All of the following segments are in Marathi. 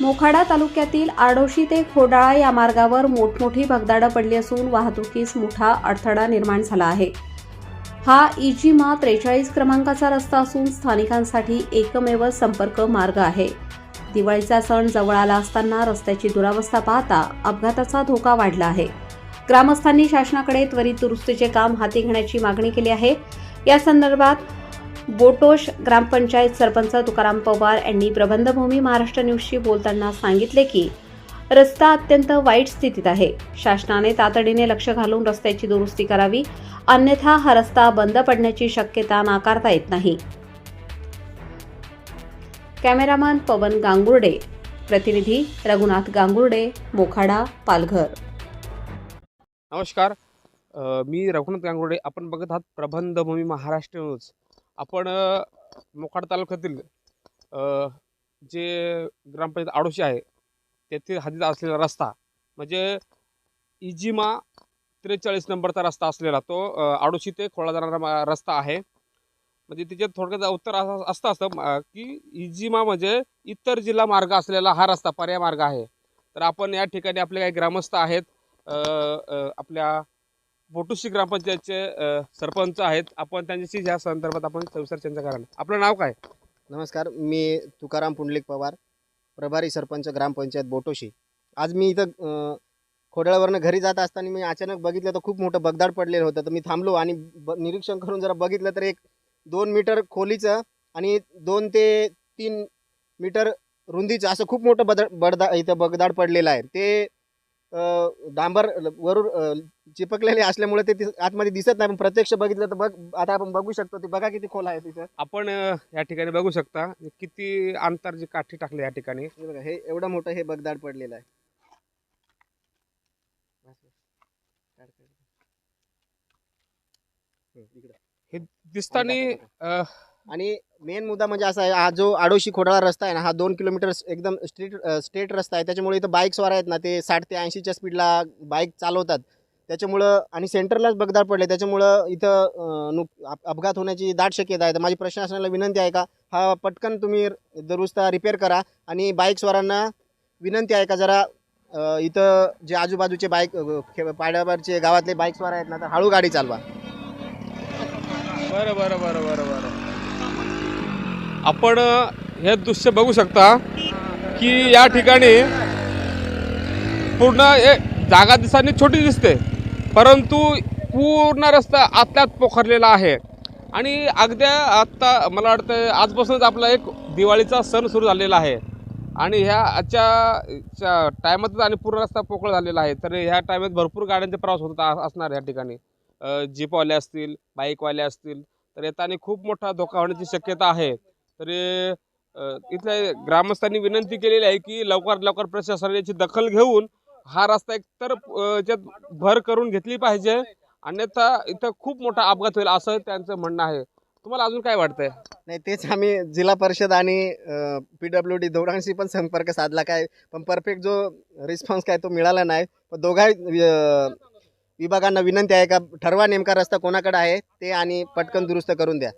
मोखाडा तालुक्यातील आडोशी ते खोडाळा या मार्गावर मोठमोठी भगदाडं पडली असून वाहतुकीस मोठा अडथळा निर्माण झाला आहे. हा इजिमा त्रेचाळीस क्रमांकाचा रस्ता असून स्थानिकांसाठी एकमेव संपर्क मार्ग आहे. दिवाळीचा सण जवळ आला असताना रस्त्याची दुरावस्था पाहता अपघाताचा धोका वाढला आहे. ग्रामस्थांनी शासनाकडे त्वरित दुरुस्तीचे काम हाती घेण्याची मागणी केली आहे. या संदर्भात बोटोश ग्रामपंचायत सरपंच तुकाराम पवार यांनी प्रबंधभूमी महाराष्ट्र न्यूजशी बोलताना सांगितले की रस्ता अत्यंत वाईट स्थितीत आहे. शासनाने तातडीने लक्ष घालून रस्त्याची दुरुस्ती करावी अन्यथा हा रस्ता बंद पडण्याची शक्यता नाकारता येत नाही. कॅमेरामन पवन गांगुर्डे प्रतिनिधी रघुनाथ गांगुर्डे मोखाडा पालघर. नमस्कार. मी रघुनाथ गांगुर्डे. आपण बघत आहात प्रबंधभूमी महाराष्ट्र न्यूज. आपण मोखाड तालुक्यातील जे ग्रामपंचायत आडोशी आहे तेथील हद्दीत असलेला रस्ता म्हणजे इजिमा त्रेचाळीस नंबरचा रस्ता असलेला तो आडोशी ते खोळा जाणारा मा- रस्ता आहे. म्हणजे त्याच्यात थोडक्यात उत्तर असं असतं असतं की इजिमा म्हणजे इतर जिल्हा मार्ग असलेला हा रस्ता पर्याय मार्ग आहे. तर आपण या ठिकाणी आपले काही ग्रामस्थ आहेत आपल्या बोटुशी ग्रामपंचायतचे सरपंच आहेत. आपण त्यांच्याशी या संदर्भात आपण सविस्तर चर्चा करा आपलं नाव काय? नमस्कार मी तुकाराम पुंडलिक पवार प्रभारी सरपंच ग्रामपंचायत बोटोशी. आज मी इथं खोडळावरनं घरी जात असताना मी अचानक बघितलं तर खूप मोठं बगदाड पडलेलं होतं. तर मी थांबलो आणि ब निरीक्षण करून जरा बघितलं तर एक दोन मीटर खोलीचं आणि दोन ते तीन मीटर रुंदीचं असं खूप मोठं बद बडदा इथं बगदाड पडलेलं आहे. ते डांबर वरून चिपकलेले असल्यामुळे ते आतमध्ये दिसत नाही. पण प्रत्यक्ष बघितलं तर बघ आता आपण बघू शकतो. ते बघा किती खोल आहे तिथं. आपण या ठिकाणी बघू शकता किती अंतर जी काठी टाकली या ठिकाणी. हे बघा हे एवढं मोठं हे बगदाड पडलेलं आहे. हे दिसताना अ, आणि मेन मुद्दा म्हणजे असा आहे हा जो आडोशी खोडाळा रस्ता आहे ना हा दोन किलोमीटर एकदम स्ट्रीट स्ट्रेट रस्ता आहे. त्याच्यामुळे इथं बाईक्सवार आहेत ना ते साठ ते ऐंशीच्या स्पीडला बाईक चालवतात. त्याच्यामुळं आणि सेंटरलाच बगदाड पडले. त्याच्यामुळं इथं नुक अपघात होण्याची दाट शक्यता आहे. तर माझी प्रशासनाला विनंती आहे का हा पटकन तुम्ही दुरुस्ता रिपेअर करा आणि बाईक्सवारांना विनंती आहे का जरा इथं जे आजूबाजूचे बाईक पाड्यावरचे गावातले बाईक्सवार आहेत ना तर हळू गाडी चालवा. बरं बरं बरं बरं बरं. आपण हे दृश्य बघू शकता की या ठिकाणी पूर्ण हे जागा दिसाने छोटी दिसते परंतु पूर्ण रस्ता आतल्यात पोखरलेला आहे. आणि अगद्या आत्ता मला वाटतं आजपासूनच आपला एक दिवाळीचा सण सुरू झालेला आहे. आणि ह्या आजच्या टायमातच आणि पूर्ण रस्ता पोकळ झालेला आहे. तर ह्या टायमात भरपूर गाड्यांचे प्रवास होत असणार या ठिकाणी. जीपवाले असतील बाईकवाले असतील तर येताना खूप मोठा धोका होण्याची शक्यता आहे. तरी इथल्या ग्रामस्थांनी विनंती केलेली आहे की लवकरात लवकर प्रशासनाची याची दखल घेऊन हा रस्ता एकतर अ, भर करून घेतली पाहिजे. अन्यथा इथं खूप मोठा अपघात होईल असं त्यांचं म्हणणं आहे. तुम्हाला अजून काय वाटतंय? नाही तेच आम्ही जिल्हा परिषद आणि पी डब्ल्यू डी दोघांशी पण संपर्क साधला काय पण परफेक्ट जो रिस्पॉन्स काय तो मिळाला नाही. पण दोघा विभागांना विनंती आहे का ठरवा नेमका रस्ता कोणाकडे आहे ते आणि पटकन दुरुस्त करून द्या.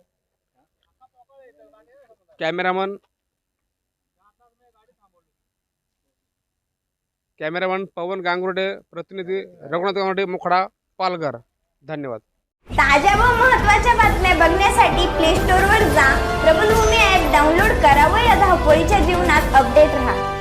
कॅमेरामन. कॅमेरामन पवन गांगुर्डे प्रतिनिधी रघुनाथ गांगुर्डे मुखडा पालघर. धन्यवाद. ताज्या व महत्त्वाच्या बातम्या बघण्यासाठी प्ले स्टोअरवर जा. प्रबलभूमी ॲप डाउनलोड करा व या धावपळीच्या जीवनात अपडेट राहा.